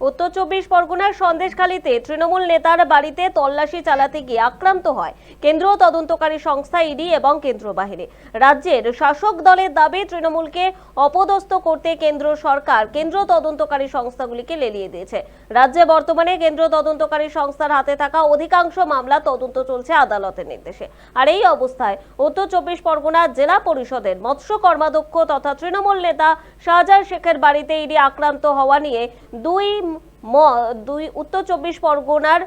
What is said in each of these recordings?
উত্তর চব্বিশ পরগনার সন্দেশখালীতে তৃণমূল নেতার বাড়িতে তল্লাশি চালাতে গিয়ে আক্রান্ত হয় কেন্দ্রীয় তদন্তকারী সংস্থা ইডি এবং কেন্দ্র বাহিনী রাজ্যের শাসক দলের দাবি, তৃণমূলকে অপদস্থ করতে কেন্দ্র সরকার কেন্দ্র তদন্তকারী সংস্থাগুলিকে লেলিয়ে দিয়েছে। রাজ্যে বর্তমানে কেন্দ্র তদন্তকারী সংস্থার হাতে থাকা অধিকাংশ মামলা তদন্ত চলছে আদালতের নির্দেশে। আর এই অবস্থায় উত্তর চব্বিশ পরগনা জেলা পরিষদের মৎস্য কর্মাধ্যক্ষ তথা তৃণমূল নেতা শাহজাহান শেখের বাড়িতে ইডি আক্রান্ত হওয়া নিয়ে দুই ম- দুই, উত্তর চব্বিশ পরগনার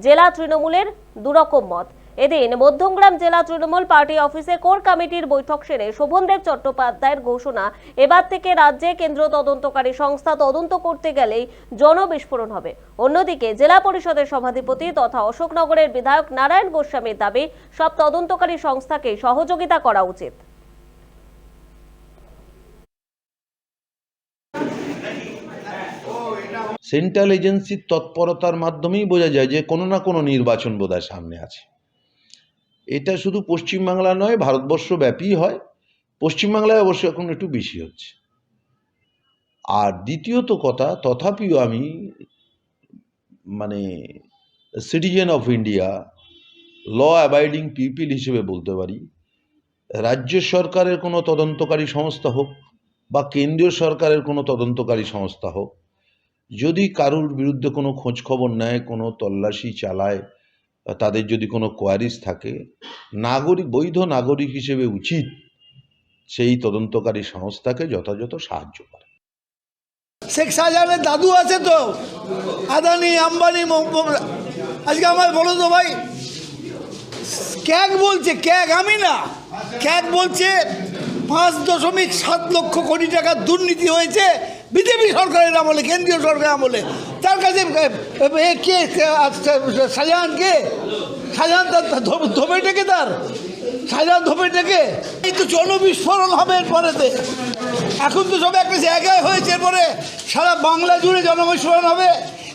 জেলা তৃণমূলের দুরকম মত। এদিন মধ্যমগ্রাম জেলা তৃণমূল পার্টি অফিসে কোর কমিটির বৈঠক সেরে শোভনদেব চট্টোপাধ্যায়ের ঘোষণা, এবার থেকে রাজ্যে কেন্দ্র তদন্তকারী সংস্থা তদন্ত করতে গেলেই জনবিস্ফোরণ হবে। অন্যদিকে জেলা পরিষদের সভাধিপতি তথা অশোকনগরের বিধায়ক নারায়ণ গোস্বামীর দাবি, সব তদন্তকারী সংস্থাকে সহযোগিতা করা উচিত। সেন্ট্রাল এজেন্সির তৎপরতার মাধ্যমেই বোঝা যায় যে কোনো না কোনো নির্বাচন বোধহয় সামনে আছে। এটা শুধু পশ্চিমবাংলা নয়, ভারতবর্ষ ভারতবর্ষব্যাপী হয়। পশ্চিমবাংলায় অবশ্য এখন একটু বেশি হচ্ছে। আর দ্বিতীয়ত কথা, তথাপিও আমি মানে citizen of India law abiding people হিসেবে বলতে পারি, রাজ্য সরকারের কোনো তদন্তকারী সংস্থা হোক বা কেন্দ্রীয় সরকারের কোনো তদন্তকারী সংস্থা হোক যদি কারুর বিরুদ্ধে কোনো খোঁজ খবর নেয়, কোনো তল্লাশি চালায় তাদের যদি কোনো কোয়ারিজ থাকে, নাগরিক, বৈধ নাগরিক হিসেবে উচিত সেই তদন্তকারী সংস্থাকে যথাযথ সাহায্য করা। শেখ শাহজাহানের দাদু আছে তো? আদানি, আম্বানি আজকে আমার বলো তো ভাই ক্যাগ বলছে ক্যাগ আমি না। ক্যাগ বলছে, পাঁচ দশমিক সাত লক্ষ কোটি টাকার দুর্নীতি হয়েছে বিজেপি সরকারের আমলে, কেন্দ্রীয় সরকারের আমলে। তার কাছে কে শাহজাহান কে? শাহজাহান তার তার ধো- ডেকে তার? শাহজাহান ধোপে ডেকে এই তো জনবিস্ফোরণ হবে এরপরেতে। এখন তো সব একটা জায়গায় হয়েছে, এরপরে সারা বাংলা জুড়ে জনবিস্ফোরণ হবে।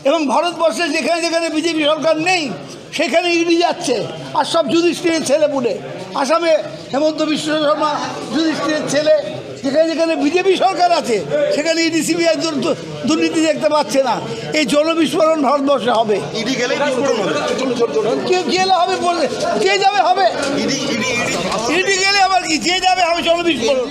এবং ভারতবর্ষে যেখানে যেখানে বিজেপি সরকার নেই, সেখানে ইডি যাচ্ছে। আর সব যুধিষ্ঠিরের ছেলে পুলে আসামে হেমন্ত বিশ্ব শর্মা, যুধিষ্ঠিরের ছেলে। যেখানে যেখানে বিজেপি সরকার আছে সেখানে ইডি সিবিআই দুর্নীতি দেখতে পাচ্ছে না। এই জনবিস্ফোরণ ভারতবর্ষে হবে। ইডি গেলেই কে গেলে হবে বললে? যে যাবে হবে। ইডি গেলে আবার কি? যে যাবে হবে জনবিস্ফোরণ।